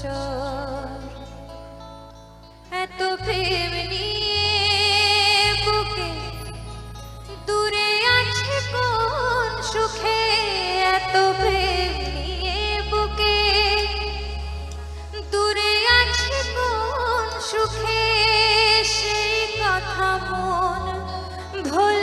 চর এত প্রেম নিয়ে বুকে দূরে আছে কোন সুখে? এত প্রেম নিয়ে বুকে দূরে আছে কোন সুখে? সেই কথা মন ভোল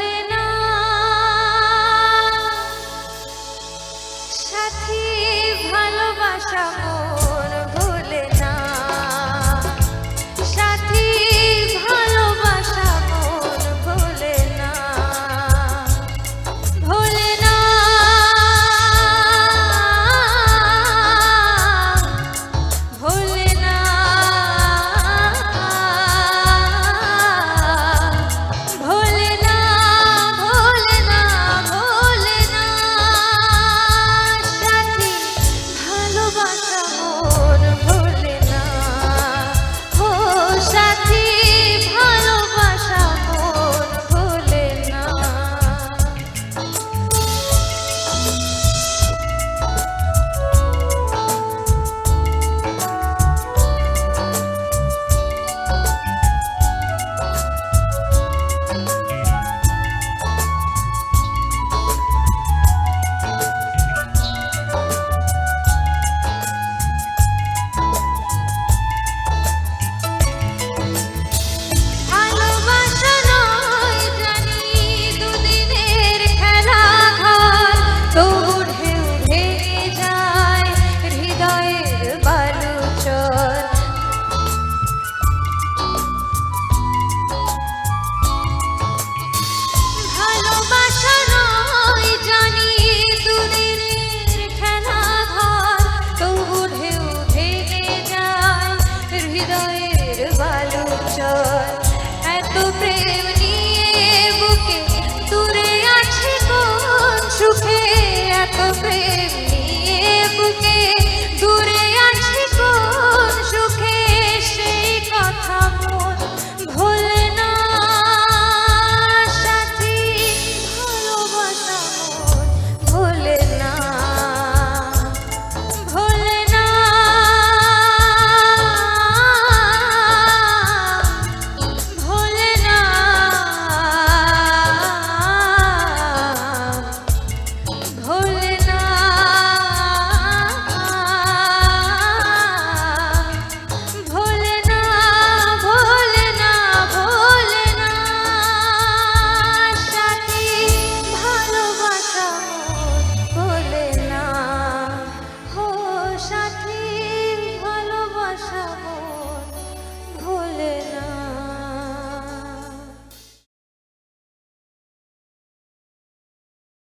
baby